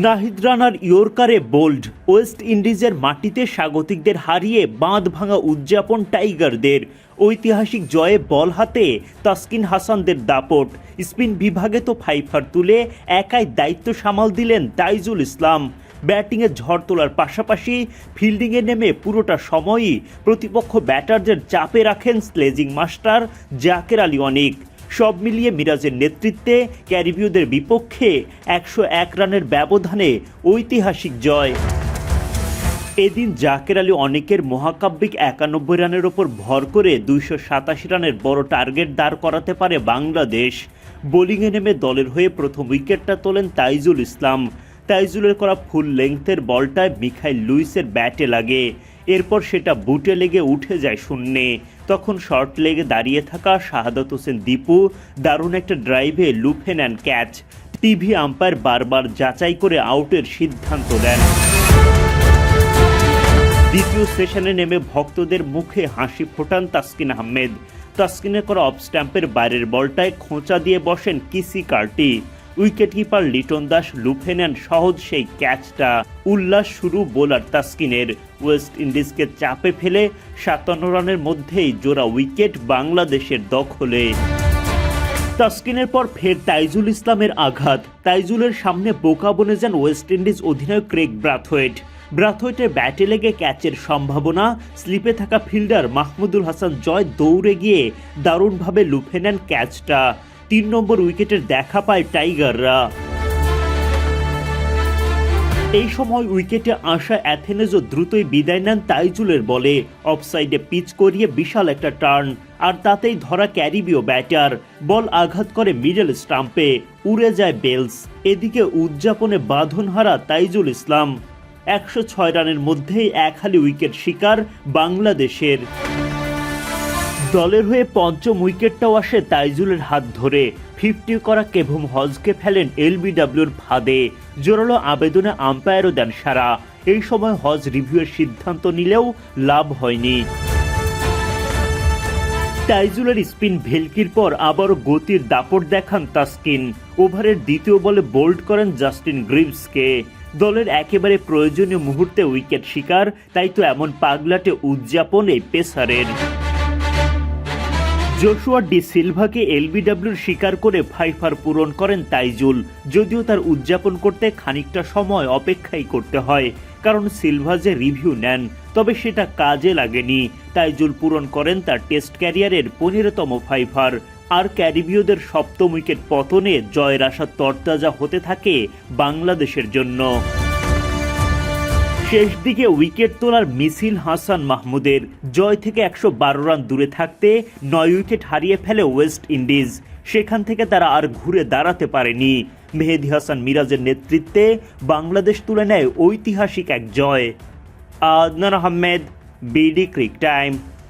নাহিদ রানার ইয়র্কারে bowled, West ইন্ডিজের মাটিতে স্বাগতিকদের হারিয়ে বাঁধ ভাঙা উদযাপন টাইগারদের। ঐতিহাসিক জয়ে বল হাতে তাসকিন হাসানদের দাপট। স্পিন বিভাগে তো ফাইফার তুলে একাই দায়িত্ব সামাল দিলেন তাইজুল ইসলাম। ব্যাটিংয়ে ঝড় তোলার পাশাপাশি ফিল্ডিংয়ে নেমে পুরোটা সময়ই প্রতিপক্ষ ব্যাটারদের চাপে রাখেন স্লেজিং মাস্টার জাকের আলী অনিক। সব মিলিয়ে মিরাজের নেতৃত্বে ক্যারিবীয়দের বিপক্ষে একশো এক রানের ব্যবধানে ঐতিহাসিক জয়। এদিন জাকের আলী অনেকের মহাকাব্যিক একানব্বই রানের ওপর ভর করে দুইশো সাতাশি রানের বড় টার্গেট দাঁড় করাতে পারে বাংলাদেশ। বোলিংয়ে নেমে দলের হয়ে প্রথম উইকেটটা তোলেন তাইজুল ইসলাম। তাইজুলের করা ফুল লেংথের বলটায় মিখাইল লুইসের ব্যাটে লাগে। এরপর সেটা বুটে লেগে উঠে যায় শূন্যে। তখন শর্ট লেগে দাঁড়িয়ে থাকা শাহাদত হোসেন দীপু দারুণ একটা ড্রাইভে লুফে নেন ক্যাচ টিভি আম্পায়ার বারবার যাচাই করে আউটের সিদ্ধান্ত দেন দ্বিতীয় সেশনে নেমে ভক্তদের মুখে হাসি ফোটান তাসকিন আহমেদ। তাসকিনের করা অফ স্ট্যাম্পের বাইরের বলটায় খোঁচা দিয়ে বসেন Keacy Carty. Wicketkeeper Liton Das লুফে নেন সহজ সেই ক্যাচটা। উল্লাস শুরু বোলার তাস্কিনের। ওয়েস্ট ইন্ডিজকে চাপে ফেলে সাতান্ন রানের মধ্যেই জোড়া উইকেট বাংলাদেশের দখলে। তাস্কিনের পর ফের তাইজুল ইসলামের আঘাত। তাইজুলের সামনে বোকা বনে যান ওয়েস্ট ইন্ডিজ অধিনায়ক ক্রেগ ব্রাথওয়েট। ব্রাথওয়েটের ব্যাটে লেগে ক্যাচের সম্ভাবনা, স্লিপে থাকা ফিল্ডার মাহমুদুল হাসান জয় দৌড়ে গিয়ে দারুণভাবে লুফে নেন ক্যাচটা। তিন নম্বর উইকেটের দেখা পায় টাইগাররা। এই সময় উইকেটে আসা অ্যাথেনেজও দ্রুতই বিদায় নেন তাইজুলের বলে। অফসাইডে পিচ করিয়ে বিশাল একটা টার্ন, আর তাতেই ধরা ক্যারিবীয় ব্যাটার। বল আঘাত করে মিডল স্টাম্পে, উড়ে যায় বেলস। এদিকে উদযাপনে বাঁধনহারা তাইজুল ইসলাম। একশো ছয় রানের মধ্যেই এক হালি উইকেট শিকার বাংলাদেশের। দলের হয়ে পঞ্চম উইকেটটাও আসে তাইজুলের হাত ধরে। ফিফটি করা কেভম হজকে ফেলেন এলবিডব্লিউর ফাঁদে। জোরালো আবেদনে আম্পায়ারও দেন সারা। এই সময় হজ রিভিউয়ের সিদ্ধান্ত নিলেও লাভ হয়নি। টাইজুলের স্পিন ভেলকির পর আবারও গতির দাপট দেখান তাসকিন। ওভারের দ্বিতীয় বলে বোল্ড করেন জাস্টিন গ্রিভসকে। দলের একেবারে প্রয়োজনীয় মুহূর্তে উইকেট শিকার, তাই তো এমন পাগলাটে উদযাপন এই পেসারের। জোশুয়া ডি সিলভাকে এলবিডব্লিউর শিকার করে ফাইফার পূরণ করেন তাইজুল, যদিও তার উদযাপন করতে খানিকটা সময় অপেক্ষাই করতে হয়, কারণ সিলভা যে রিভিউ নেন, তবে সেটা কাজে লাগেনি। তাইজুল পূরণ করেন তার টেস্ট ক্যারিয়ারের পনেরোতম ফাইফার, আর ক্যারিবীয়দের সপ্তম উইকেট পতনে জয়ের আশা তরতাজা হতে থাকে বাংলাদেশের জন্য। শেষ দিকে উইকেট তোলার মিছিল হাসান মাহমুদের। জয় থেকে একশো বারো রান দূরে থাকতে নয় উইকেট হারিয়ে ফেলে ওয়েস্ট ইন্ডিজ। সেখান থেকে তারা আর ঘুরে দাঁড়াতে পারেনি। মেহেদি হাসান মিরাজের নেতৃত্বে বাংলাদেশ তুলে নেয় ঐতিহাসিক এক জয়। Adnan Ahmed, BD crictime.